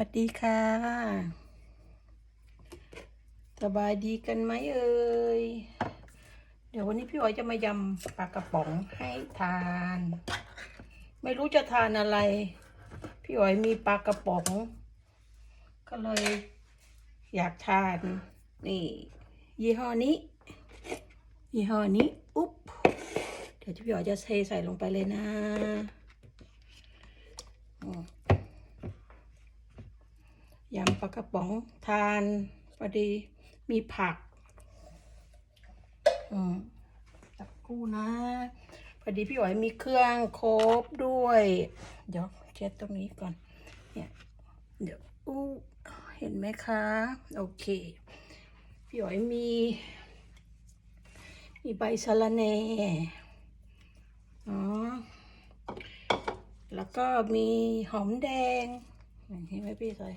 วัสดีค่ะ สบายดีกันไหมเอ่ย เดี๋ยววันนี้พี่อ๋อยจะมายำปลากระป๋องให้ทาน ไม่รู้จะทานอะไร พี่อ๋อยมีปลากระป๋อง ก็เลย อยากทาน นี่ ยี่ห้อนี้ ยี่ห้อนี้ อุ๊บ เดี๋ยวพี่อ๋อยจะเทใส่ลงไปเลยนะอืม ยำปลากระป๋องทานพอดีมีผักอืมตักกู้นะ พอดีพี่อ๋อยมีเครื่องครบด้วย เดี๋ยวเช็ดตรงนี้ก่อน เนี่ย เดี๋ยวอู้เห็นไหมคะ โอเค พี่อ๋อยมี มีใบสะระแหน่อ๋อแล้วก็มีหอมแดงเห็นไหมพี่ใส่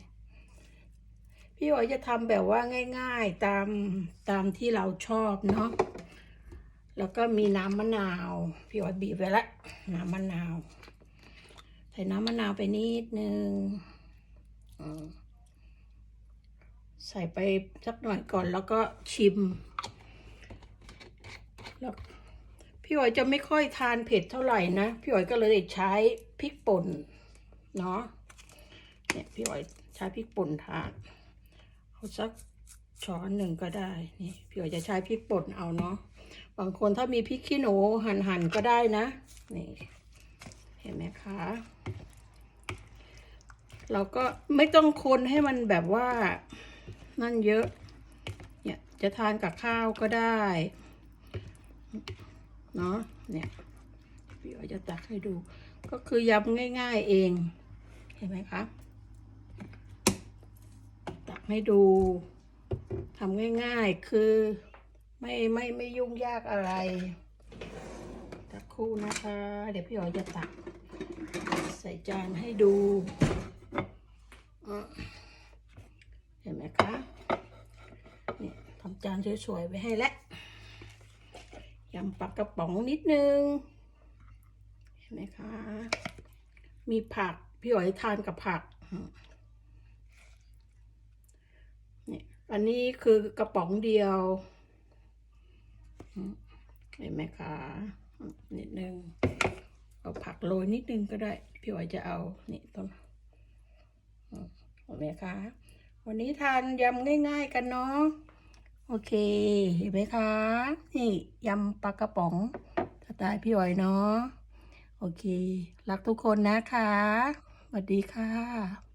พี่อ๋อยจะทำแบบว่าง่าย ๆตามตามที่เราชอบเนาะแล้วก็มีน้ำมะนาว พี่อ๋อยบีบไว้ละน้ำมะนาว ใส่น้ำมะนาวไปนิดนึงใส่ไปสักหน่อยก่อนแล้วก็ชิมแล้วพี่อ๋อยจะไม่ค่อยทานเผ็ดเท่าไหร่นะ พี่อ๋อยก็เลยใช้พริกป่นเนาะเนี่ยพี่อ๋อยใช้พริกป่นทาน เอาสักช้อนหนึ่งก็ได้ นี่พี่อ๋อยจะใช้พริกป่นเอาเนาะ บางคนถ้ามีพริกขี้หนูหั่นหั่นๆก็ได้นะ นี่ เห็นไหมคะ เราก็ไม่ต้องคนให้มันแบบว่า นั่นเยอะ เนี่ยจะทานกับข้าวก็ได้ เนาะ เนี่ยพี่อ๋อยจะตักให้ดู ก็คือยำง่าย ๆเอง เห็นไหมคะตัก ให้ดูทำง่ายๆ คือไม่ไม่ไม่ยุ่งยากอะไรตักคู่นะคะ เดี๋ยวพี่อ๋อจะตัก ใส่จานให้ดูเห็นไหมคะนี่ทำจานสวยๆไว้ให้แล้วยำปลากระป๋องนิดนึง เห็นไหมคะ มีผัก พี่อ๋อยทานกับผัก เนี่ย อันนี้คือกระป๋องเดียว เห็นไหมคะนิดนึง เอาผักโรยนิดนึงก็ได้ พี่อ๋อยจะเอานี่ต้นเห็นไหมคะ วันนี้ทานยำง่าย ๆกันเนาะโอเค เห็นไหมคะ นี่ยำปลากระป๋องสไตล์พี่อ๋อยเนาะ โอเค รักทุกคนนะคะ สวัสดีค่ะ